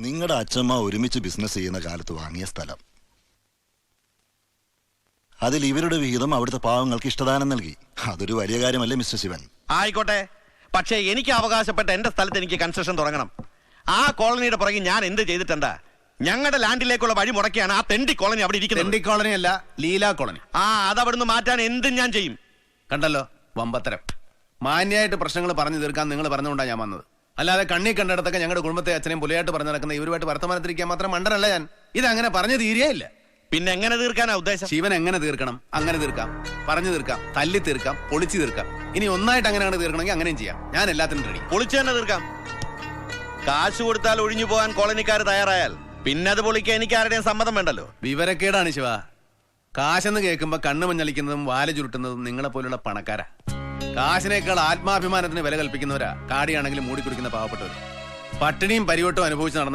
നിങ്ങളുടെ അച്ഛമ്മ ഒരുമിച്ച് ബിസിനസ് ചെയ്യുന്ന കാലത്ത് വാങ്ങിയ സ്ഥലം. അതിൽ ഇവരുടെ വിഹിതം അവിടുത്തെ പാവങ്ങൾക്ക് ഇഷ്ടദാനം നൽകി. അതൊരു വലിയ കാര്യമല്ലേ മിസ്റ്റർ ശിവൻ? ആയിക്കോട്ടെ. പക്ഷേ എനിക്ക് അവകാശപ്പെട്ട എന്റെ സ്ഥലത്ത് എനിക്ക് കൺസ്ട്രക്ഷൻ തുടങ്ങണം. ആ കോളനിയുടെ പുറകെ ഞാൻ എന്ത് ചെയ്തിട്ടുണ്ട് ഞങ്ങളുടെ ലാൻഡിലേക്കുള്ള വഴി മുടക്കിയാണ് ആ തെണ്ടി കോളനി അവിടെ ഇരിക്കുന്നത്. തെണ്ടി കോളനി അല്ല ലീല കോളനി. ആ അത് അതവിടുന്ന് മാറ്റാൻ എന്തും ഞാൻ ചെയ്യും. കണ്ടല്ലോ വമ്പത്തരം. മാന്യായിട്ട് പ്രശ്നങ്ങൾ പറഞ്ഞു തീർക്കാൻ നിങ്ങൾ പറഞ്ഞുകൊണ്ടാണ് ഞാൻ വന്നത്. അല്ലാതെ കണ്ണി കണ്ടിടത്തൊക്കെ ഞങ്ങളുടെ കുടുംബത്തെ അച്ഛനെയും പുലയായിട്ട് പറഞ്ഞു നടക്കുന്ന ഇവരുമായിട്ട് വർത്തമാനത്തിരിക്കാൻ മാത്രം മണ്ടനല്ല ഞാൻ. ഇത് അങ്ങനെ പറഞ്ഞു തീരെയില്ല പിന്നെ എങ്ങനെ തീർക്കാനാ ഉദ്ദേശം? ശിവൻ എങ്ങനെ തീർക്കണം? അങ്ങനെ തീർക്കാം. പറഞ്ഞു തീർക്കാം. തല്ലി തീർക്കാം. പൊളിച്ചു തീർക്കാം. ഇനി ഒന്നായിട്ട് അങ്ങനെ അങ്ങനെ തീർക്കണമെങ്കിൽ അങ്ങനെയും ചെയ്യാം. ഞാൻ എല്ലാത്തിനും റെഡി പൊളിച്ചു തന്നെ തീർക്കാം. കാശ് കൊടുത്താൽ ഒഴിഞ്ഞു പോകാൻ കോളനിക്കാർ തയ്യാറായാൽ പിന്നെ അത് പൊളിക്കാൻ എനിക്ക് ആരുടെയും സമ്മതം വേണ്ടല്ലോ. വിവരക്കേടാണ് ശിവ. കാശെന്ന് കേൾക്കുമ്പോ കണ്ണു മഞ്ഞളിക്കുന്നതും വാല ചുരുട്ടുന്നതും നിങ്ങളെ പോലുള്ള പണക്കാരാ. കാശിനേക്കാൾ ആത്മാഭിമാനത്തിന് വില കൽപ്പിക്കുന്നവരാ. കാടിയാണെങ്കിലും മൂടിക്കുടിക്കുന്ന പാവപ്പെട്ടവർ പട്ടിണിയും പരിവട്ടവും അനുഭവിച്ച് നടന്ന